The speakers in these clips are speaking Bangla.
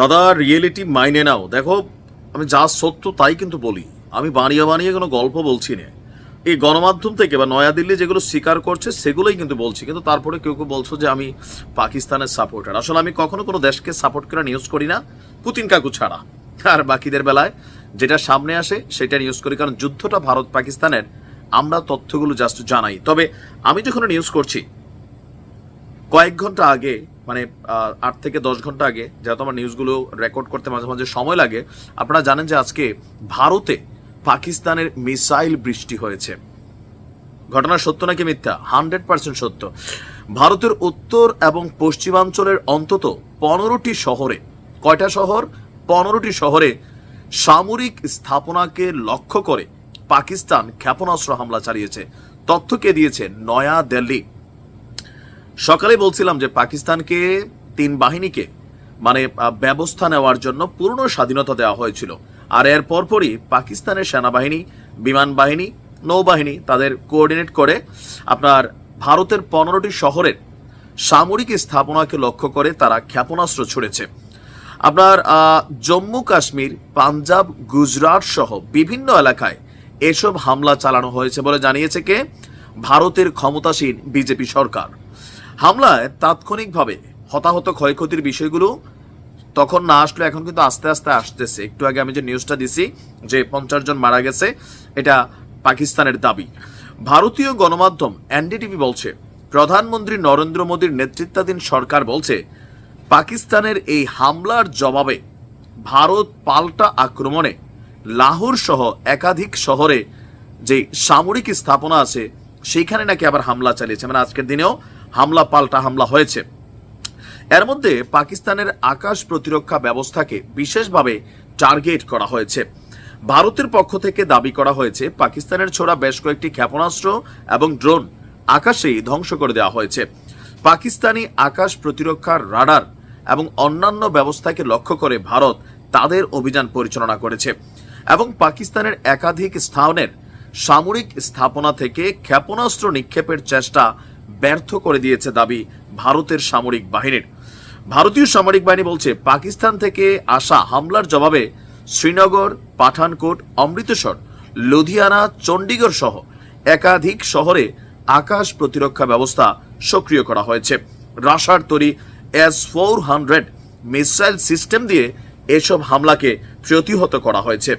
দাদা রিয়েলিটি মাইনে নাও। দেখো, আমি যা সত্য তাই কিন্তু বলি। আমি বানিয়ে বানিয়ে কোনো গল্প বলছি না। এই গণমাধ্যম থেকে বা নয়াদিল্লি যেগুলো স্বীকার করছে, সেগুলোই কিন্তু বলছি। কিন্তু তারপরে কেউ কেউ বলছো যে আমি পাকিস্তানের সাপোর্টার আসলে আমি কখনো কোনো দেশকে সাপোর্ট করে নিউজ করি না। পুতিন কাকু ছাড়া। আর বাকিদের বেলায় যেটা সামনে আসে, সেটা নিউজ করি। কারণ যুদ্ধটা ভারত পাকিস্তানের। আমরা তথ্যগুলো জাস্ট জানাই। তবে আমি যখন নিউজ করছি, কয়েক ঘণ্টা আগে মানে আট থেকে দশ ঘণ্টা আগে যেহেতু আমার নিউজগুলো রেকর্ড করতে মাঝে মাঝে সময় লাগে, আপনারা জানেন যে আজকে ভারতে পাকিস্তানের মিসাইল বৃষ্টি হয়েছে। ঘটনা সত্য নাকি মিথ্যা? হান্ড্রেড পার্সেন্ট সত্য। ভারতের উত্তর এবং পশ্চিমাঞ্চলের অন্তত পনেরোটি শহরে, কয়টা শহর? পনেরোটি শহরে সামরিক স্থাপনাকে লক্ষ্য করে পাকিস্তান ক্ষেপণাস্ত্র হামলা চালিয়েছে। তথ্য কে দিয়েছে? নয়া দিল্লি সকালে বলছিলাম যে পাকিস্তানকে তিন বাহিনীকে মানে ব্যবস্থা নেওয়ার জন্য পূর্ণ স্বাধীনতা দেওয়া হয়েছিল। আর এর পরপরই পাকিস্তানের সেনাবাহিনী, বিমান বাহিনী, নৌবাহিনী তাদের কোঅর্ডিনেট করে আপনার ভারতের পনেরোটি শহরের সামরিক স্থাপনাকে লক্ষ্য করে তারা ক্ষেপণাস্ত্র ছুড়েছে। আপনার জম্মু কাশ্মীর, পাঞ্জাব, গুজরাট সহ বিভিন্ন এলাকায় এসব হামলা চালানো হয়েছে বলে জানিয়েছে কে? ভারতের ক্ষমতাসীন বিজেপি সরকার। হামলায় তাৎক্ষণিকভাবে হতাহত ক্ষয়ক্ষতির বিষয়গুলো তখন না আসলে এখন কিন্তু আস্তে আস্তে আসতেছে। একটু আগে আমি যে নিউজটা দিছি, যে পঞ্চাশ জন মারা গেছে, এটা পাকিস্তানের দাবি। ভারতীয় গণমাধ্যম এনডিটিভি বলছে, প্রধানমন্ত্রী নরেন্দ্র মোদীর নেতৃত্বাধীন সরকার বলছে, পাকিস্তানের এই হামলার জবাবে ভারত পাল্টা আক্রমণে লাহোর সহ একাধিক শহরে যে সামরিক স্থাপনা আছে, সেইখানে নাকি আবার হামলা চালিয়েছে। মানে আজকের দিনেও হামলা পাল্টা হামলা হয়েছে। এর মধ্যে পাকিস্তানের আকাশ প্রতিরক্ষা ব্যবস্থাকে বিশেষভাবে টার্গেট করা হয়েছে। ভারতের পক্ষ থেকে দাবি করা হয়েছে, পাকিস্তানের ছোড়া বেশ কয়েকটি ক্ষেপণাস্ত্র এবং ড্রোন আকাশেই ধ্বংস করে দেওয়া হয়েছে। পাকিস্তানি আকাশ প্রতিরক্ষার রাডার এবং অন্যান্য ব্যবস্থাকে লক্ষ্য করে ভারত তাদের অভিযান পরিচালনা করেছে এবং পাকিস্তানের একাধিক স্থানের সামরিক স্থাপনা থেকে ক্ষেপণাস্ত্র নিক্ষেপের চেষ্টা ব্যর্থ করে দিয়েছে দাবি ভারতের সামরিক বাহিনীর। ভারতীয় সামরিক বাহিনী বলছে, পাকিস্তান থেকে আসা হামলার জবাবে শ্রীনগর, পাঠানকোট, অমৃতসর, লুধিয়ানা, চণ্ডীগড় সহ একাধিক শহরে আকাশ প্রতিরক্ষা ব্যবস্থা সক্রিয় করা হয়েছে। রাশার তৈরি S four hundred missile system দিয়ে এসব হামলাকে প্রতিহত করা হয়েছে।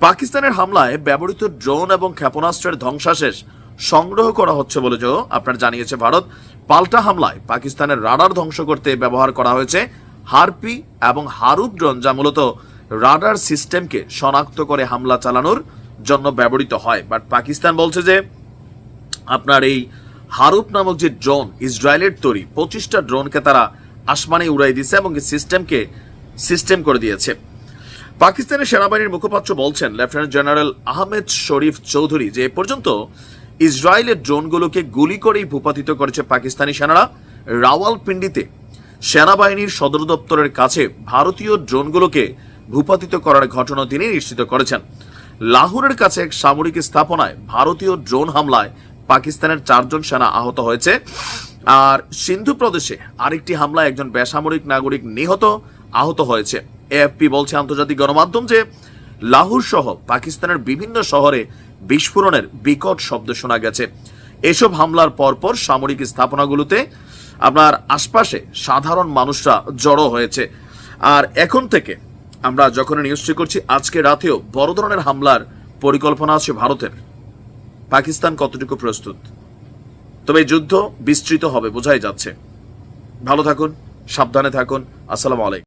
পাকিস্তানের হামলায় ব্যবহৃত ড্রোন এবং ক্ষেপণাস্ত্রের ধ্বংসাশেষ সংগ্রহ করা হচ্ছে বলে যে আপনার জানিয়েছে ভারত, পাল্টা হামলায় পাকিস্তানের রাডার ধ্বংস করতে ব্যবহার করা হয়েছে হারপি এবং হারুপ ড্রোন যা মূলত রাডার সিস্টেমকে শনাক্ত করে হামলা চালানোর জন্য ব্যবহৃত হয়। বাট পাকিস্তান বলছে যে আপনার এই হারুপ নামক যে ড্রোন, ইসরায়েলের তৈরি পঁচিশটা ড্রোনকে তারা আসমানে উড়াই দিয়েছে এবং সিস্টেমকে সিস্টেম করে দিয়েছে। পাকিস্তানের সেনাবাহিনীর মুখপাত্র বলছেন, লেফটেন্যান্ট জেনারেল আহমেদ শরীফ চৌধুরী, যে পর্যন্ত ইসরায়েলের ড্রোনগুলোকে গুলি করেই ভূপাতিত করেছে পাকিস্তানি সেনারা। রাওয়ালপিন্ডিতে সেনাবাহিনীর সদর দপ্তরের কাছে ভারতীয় ড্রোনগুলোকে ভূপাতিত করার ঘটনা তিনি নিশ্চিত করেছেন। লাহোরের কাছে এক সামরিক স্থাপনায় ভারতীয় ড্রোন হামলায় পাকিস্তানের চারজন সেনা আহত হয়েছে। আর সিন্ধু প্রদেশে আরেকটি হামলায় একজন বেসামরিক নাগরিক নিহত, আহত হয়েছে। এএফপি বলছে আন্তর্জাতিক গণমাধ্যম যে লাহোর সহ পাকিস্তানের বিভিন্ন শহরে বিস্ফোরণের বিকট শব্দ শোনা গেছে। এসব হামলার পরপর সামরিক স্থাপনাগুলোতে আপনার আশপাশে সাধারণ মানুষরা জড়ো হয়েছে। আর এখন থেকে আমরা যখন নিউজটি করছি, আজকে রাতেও বড় ধরনের হামলার পরিকল্পনা আছে ভারতের। পাকিস্তান কতটুকু প্রস্তুত? তবে যুদ্ধ বিস্তৃত হবে, বোঝাই যাচ্ছে। ভালো থাকুন, সাবধানে থাকুন। আসসালামু আলাইকুম।